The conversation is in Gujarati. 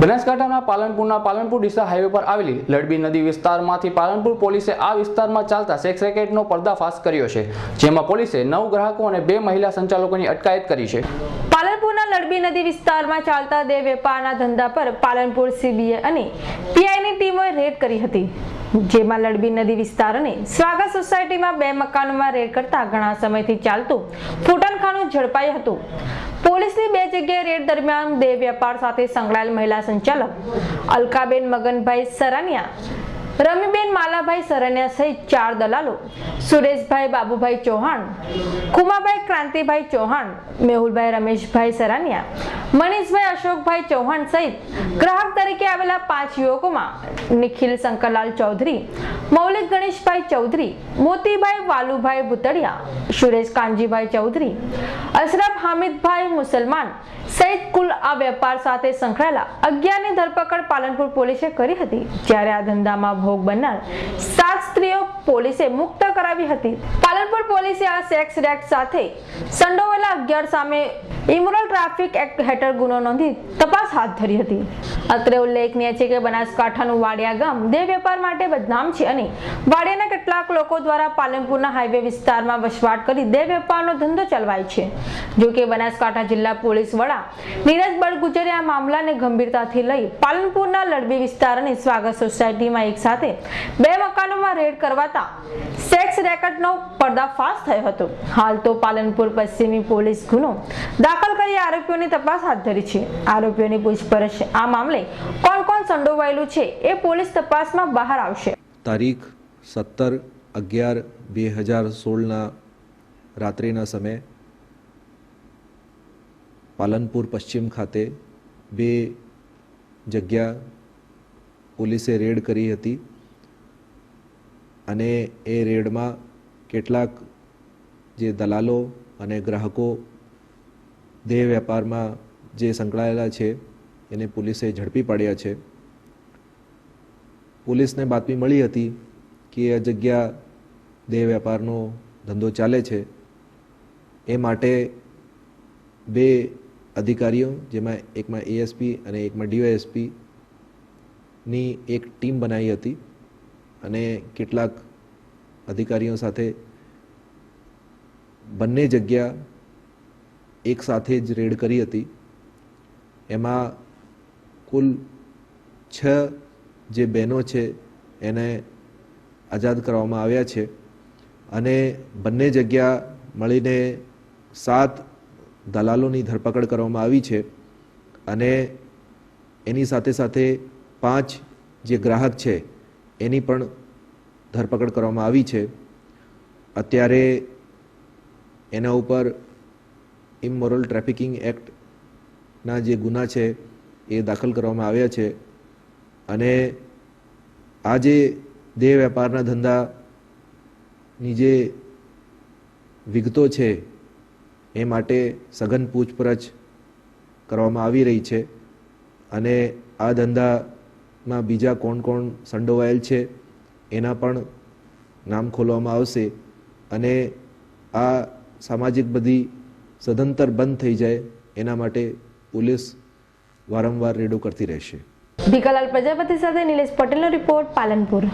બનાસકાંઠાના પાલનપુરના પાલનપુર ડીસા હાઈવે પર આવેલી લડબી નદી વિસ્તારમાંથી પાલનપુર પોલીસે આ વિસ્તારમાં ચાલતા સેક્સ રેકેટનો પર્દાફાશ કર્યો છે, જેમાં પોલીસે નવ ગ્રાહકો અને બે મહિલા સંચાલકોની અટકાયત કરી છે. પાલનપુરના લડબી નદી વિસ્તારમાં ચાલતા દેહ વેપારના ધંધા પર પાલનપુર સીબીએ અને પીઆઈની ટીમોએ રેડ કરી હતી. જેમાં લડબી નદી વિસ્તાર અને સ્વાગત સોસાયટીમાં બે મકાનોમાં રેડ કરતા ઘણા સમયથી ચાલતું ફૂટનખાનું ઝડપાયું હતું. પોલીસની બે જગ્યાએ રેડ દરમિયાન દેહ વેપાર સાથે સંકળાયેલ મહિલા સંચાલક, અલકાબેન મગનભાઈ સરાનિયા રમીબેન માલાભાઈ સરણ્યા સહિત ચાર દલાલો, સુરેશભાઈ બાબુભાઈ ચૌહાણ કુમાભાઈ ક્રાંતિભાઈ ચૌહાણ, મેહુલભાઈ રમેશભાઈ સરાનિયા મનીષભાઈ અશોકભાઈ ચૌહાણ સહિત ગ્રાહક તરીકે આવેલા પાંચ યુવકોમાં નિખિલ શંકરલાલ ચૌધરી, મૌલિક ગણેશભાઈ ચૌધરી મોતીભાઈ વાલુભાઈ ભૂતળિયા સુરેશ કાનજીભાઈ ચૌધરી, અશરફ હામિદભાઈ મુસલમાન સહિત કુલ આ વેપાર સાથે સંકળાયેલા અગિયારની ધરપકડ પાલનપુર પોલીસે કરી હતી, જ્યારે આ ધંધામાં ભોગ બનનાર સાત સ્ત્રીઓ પોલીસે મુક્ત કરાવી હતી. પાલનપુર પોલીસે આ સેક્સ રેક્ટ સાથે સંડોવેલા અગિયાર સામે ઇમોરલ ટ્રાફિક એક્ટ હેઠળ ગુનો નોંધી તપાસ હાથ ધરી હતી. અત્રે ઉલ્લેખનીય છે કે બનાસકાંઠાનું વાડિયા ગામ દેહ વેપાર માટે બદનામ છે અને વાડિયાના કેટલાક લોકો દ્વારા પાલનપુરના હાઈવે વિસ્તારમાં વસવાટ કરી દેહ વેપારનો ધંધો ચલવાય છે. જો કે બનાસકાંઠા જિલ્લા પોલીસ વડા નીરજ બળગુજરે આ મામલાને ગંભીરતાથી લઈ પાલનપુરના લડબી વિસ્તાર અને સ્વાગત સોસાયટીમાં એક સાથે બે મકાનોમાં રેડ કરવાતા સેક્સ રેકેટનો પર્દાફાશ થયો હતો. હાલ તો પાલનપુર પશ્ચિમી પોલીસ ગુનો દાખલ કરી આરોપીઓની તપાસ હાથ ધરી છે. આરોપીઓની પૂછપરછ આ મામલે કોણ કોણ સંડોવાયેલું છે એ પોલીસ તપાસમાં બહાર આવશે. તારીખ સત્તર અગિયાર બે હજાર સોળના રાત્રિના સમયે પાલનપુર પશ્ચિમ ખાતે બે જગ્યા પોલીસે રેડ કરી હતી અને એ રેડમાં કેટલાક જે દલાલો અને ગ્રાહકો દેહ વેપારમાં જે સંકળાયેલા છે, એને પોલીસે ઝડપી પાડ્યા છે. પોલીસને બાતમી મળી હતી કે આ જગ્યા દેહ વેપારનો ધંધો ચાલે છે. એ માટે બે અધિકારીઓ, જેમાં એકમાં એએસપી અને એકમાં ડીવાયએસપીની એક ટીમ બનાવી હતી અને કેટલાક અધિકારીઓ સાથે બંને જગ્યા એક સાથે જ રેડ કરી હતી. એમાં કુલ છ જે બહેનો છે એને આઝાદ કરવામાં આવ્યા છે. અને બંને જગ્યા મળીને સાત દલાલોની ધરપકડ કરવામાં આવી છે. અને એની સાથે સાથે પાંચ જે ગ્રાહક છે એની પણ ધરપકડ કરવામાં આવી છે. અત્યારે એના ઉપર ઇમોરલ ટ્રાફિકિંગ એક્ટના જે ગુના છે એ દાખલ કરવામાં આવ્યા છે. અને આ જે દેહ વેપારના ધંધાની જે વિગતો છે એ માટે સઘન પૂછપરછ કરવામાં આવી રહી છે. અને આ ધંધામાં બીજા કોણ કોણ સંડોવાયેલ છે એના પણ નામ ખોલવામાં આવશે. અને આ સામાજિક બધી સદંતર બંધ થઈ જાય, એના માટે પોલીસ વારંવાર રેડો કરતી રહેશે. ભીખાલાલ પ્રજાપતિ સાથે નિલેશ પટેલનો રિપોર્ટ પાલનપુર.